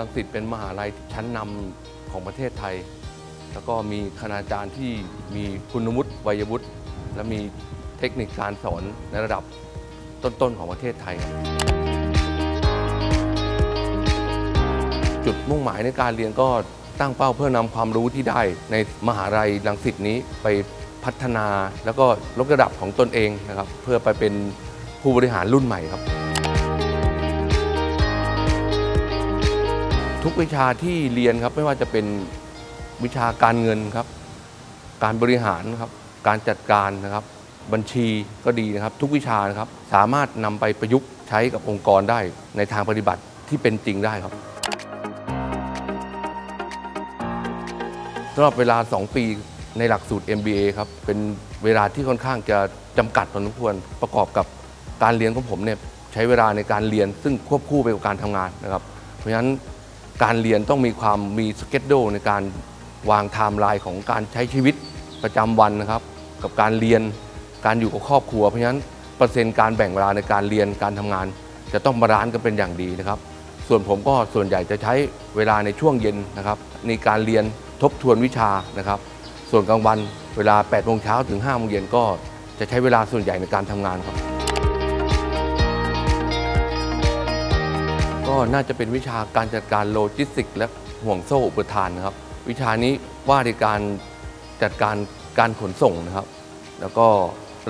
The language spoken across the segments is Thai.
รังสิตเป็นมหาลัยชั้นนำของประเทศไทย แล้วก็มีคณาจารย์ที่มีคุณวุฒิวัยวุฒิและมีเทคนิคการสอนในระดับต้นๆของประเทศไทย จุดมุ่งหมายในการเรียนก็ตั้งเป้าเพื่อนำความรู้ที่ได้ในมหาลัยรังสิตนี้ไปพัฒนาแล้วก็ลดระดับของตนเองนะครับ เพื่อไปเป็นผู้บริหารรุ่นใหม่ครับ ทุกวิชาที่เรียนครับไม่ว่าจะเป็นวิชาการเงินครับ การบริหารครับ การจัดการนะครับ บัญชีก็ดีนะครับ ทุกวิชานะครับสามารถนำไปประยุกต์ใช้กับองค์กรได้ในทางปฏิบัติที่เป็นจริงได้ครับสำหรับเวลา 2 ปีในหลักสูตร MBA ครับ เป็นเวลาที่ค่อนข้างจะจำกัดพอสมควรประกอบกับการเรียนของผมเนี่ยใช้เวลาในการเรียนซึ่งควบคู่ไปกับการทำงานนะครับ เพราะฉะนั้น การเรียนต้องมีความมีสเก็ตโดในการวางไทม์ไลน์ของการใช้ชีวิตประจำวันนะครับ กับการเรียนการอยู่กับครอบครัว เพราะฉะนั้นเปอร์เซ็นต์การแบ่งเวลาในการเรียนการทำงาน จะต้องบาลานซ์กันเป็นอย่างดีนะครับ ส่วนผมก็ส่วนใหญ่จะใช้เวลาในช่วงเย็นนะครับในการเรียนทบทวนวิชานะครับ ส่วนกลางวันเวลา8โมงเช้าถึง5โมงเย็นก็จะใช้เวลาส่วนใหญ่ในการทำงานครับ ก็น่าจะเป็นวิชาการจัดการโลจิสติก และห่วงโซ่อุปทานนะครับ วิชานี้ว่าในการจัดการการขนส่งนะครับ แล้วก็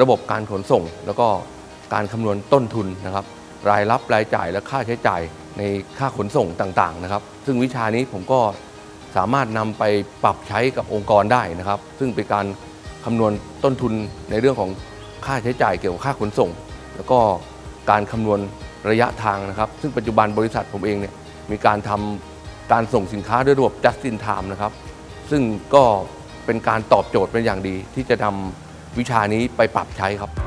ระบบการขนส่ง แล้วก็การคำนวณต้นทุนนะครับ รายรับรายจ่ายและค่าใช้จ่ายในค่าขนส่งต่างๆนะครับ ซึ่งวิชานี้ผมก็สามารถนำไปปรับใช้กับองค์กรได้นะครับ ซึ่งเป็นการคำนวณต้นทุนในเรื่องของค่าใช้จ่ายเกี่ยวกับค่าขนส่ง แล้วก็การคำนวณ ระยะทางนะครับ ซึ่งปัจจุบันบริษัทผมเองเนี่ยมีการทำการส่งสินค้าด้วยระบบ just in time นะครับ ซึ่งก็เป็นการตอบโจทย์เป็นอย่างดีที่จะนำวิชานี้ไปปรับใช้ครับ